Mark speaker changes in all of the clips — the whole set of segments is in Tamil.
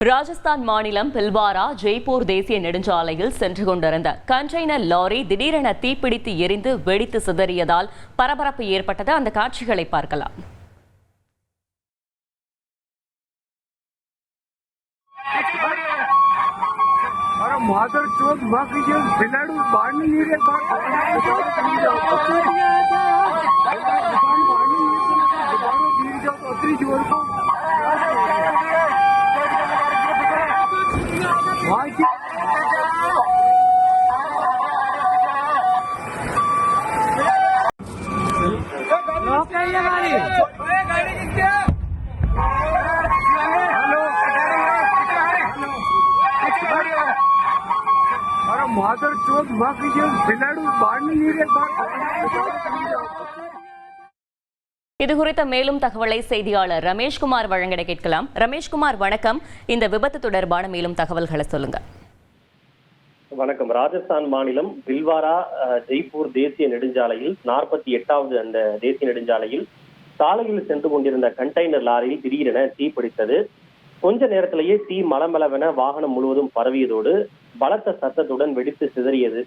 Speaker 1: ராஜஸ்தான் மாநிலம் பில்வாரா ஜெய்ப்பூர் தேசிய நெடுஞ்சாலையில் சென்று கொண்டிருந்த கண்டெய்னர் லாரி திடீரென தீப்பிடித்து எரிந்து வெடித்து சிதறியதால் பரபரப்பு ஏற்பட்டது அந்த காட்சிகளை பார்க்கலாம்
Speaker 2: अरे माधर चौक माँ की जो बिलाड़ू बाढ़ नहीं रे हेलो अरे माधर चौक माँ की जो बिलाड़ू बाढ़ नहीं रे
Speaker 1: இது குறித்த மேலும் தகவலை செய்தியாளர் ரமேஷ்குமார் வழங்கிட கேட்கலாம் ரமேஷ்குமார் வணக்கம் இந்த விபத்து தொடர்பான மேலும் தகவல்களை சொல்லுங்க
Speaker 3: வணக்கம். ராஜஸ்தான் மாநிலம் பில்வாரா ஜெய்ப்பூர் தேசிய நெடுஞ்சாலையில் நாற்பத்தி எட்டாவது அந்த தேசிய நெடுஞ்சாலையில் சாலையில் சென்று கொண்டிருந்த கண்டெய்னர் லாரியில் திடீரென தீ பிடித்தது. கொஞ்ச நேரத்திலேயே தீ மலமளவென வாகனம் முழுவதும் பரவியதோடு பலத்த சத்தத்துடன் வெடித்து சிதறியது.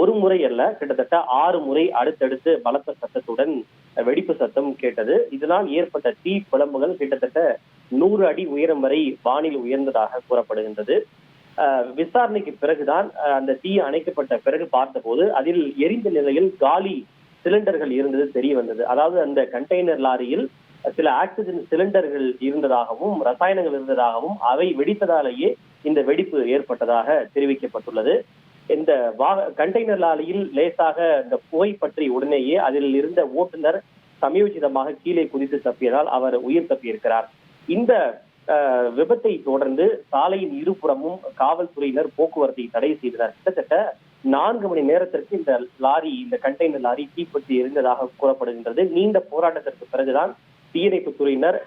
Speaker 3: ஒரு முறை அல்ல கிட்டத்தட்ட ஆறு முறை அடுத்தடுத்து பலத்த சத்தத்துடன் வெடிப்பு சத்தம் கேட்டது. இதனால் ஏற்பட்ட தீ பிளம்புகள் கிட்டத்தட்ட நூறு அடி உயரம் வரை வானில் உயர்ந்ததாக கூறப்படுகின்றது. விசாரணைக்கு பிறகுதான் அந்த தீ அணைக்கப்பட்ட பிறகு பார்த்தபோது அதில் எரிந்த நிலையில் காலி சிலிண்டர்கள் இருந்தது தெரிய வந்தது. அதாவது அந்த கண்டெய்னர் லாரியில் சில ஆக்சிஜன் சிலிண்டர்கள் இருந்ததாகவும் ரசாயனங்கள் இருந்ததாகவும் அவை வெடித்ததாலேயே இந்த வெடிப்பு ஏற்பட்டதாக தெரிவிக்கப்பட்டுள்ளது. இந்த வாக கண்டெய்னர் லாரியில் லேசாக இந்த புகை பற்றி உடனேயே அதில் இருந்த ஓட்டுநர் சமயோசிதமாக கீழே குதித்து தப்பியதால் அவர் உயிர் தப்பியிருக்கிறார். இந்த விபத்தை தொடர்ந்து சாலையின் இருபுறமும் காவல்துறையினர் போக்குவரத்தை தடை செய்தனர். கிட்டத்தட்ட நான்கு மணி நேரத்திற்கு இந்த லாரி இந்த கண்டெய்னர் லாரி தீப்பற்றி எரிந்ததாக கூறப்படுகின்றது. நீண்ட போராட்டத்திற்கு பிறகுதான் தீயணைப்பு துறையினர்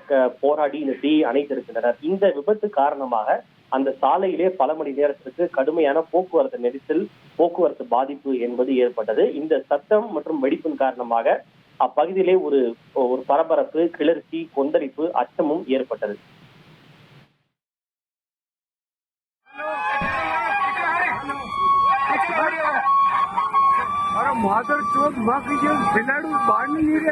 Speaker 3: போராடி இந்த தீயை அணைத்திருக்கின்றனர். இந்த விபத்து காரணமாக அந்த சாலையிலே பல மணி நேரத்திற்கு கடுமையான போக்குவரத்து நெரிசல் போக்குவரத்து பாதிப்பு என்பது ஏற்பட்டது. இந்த சத்தம் மற்றும் வெடிப்பின் காரணமாக அப்பகுதியிலே ஒரு ஒரு பரபரப்பு கிளர்ச்சி கொந்தளிப்பு அச்சமும் ஏற்பட்டது.
Speaker 2: માધર ચોથ માફી જેમ ભીલાડું બાળની નીરે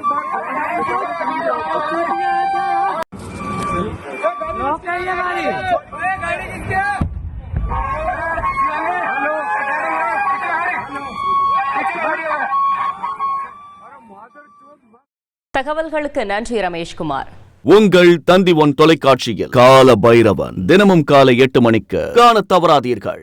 Speaker 1: தகவல்களுக்கு நன்றி ரமேஷ்குமார்.
Speaker 4: உங்கள் தந்தி ஒன் தொலைக்காட்சியில் கால பைரவன் தினமும் காலை எட்டு மணிக்கு காண தவறாதீர்கள்.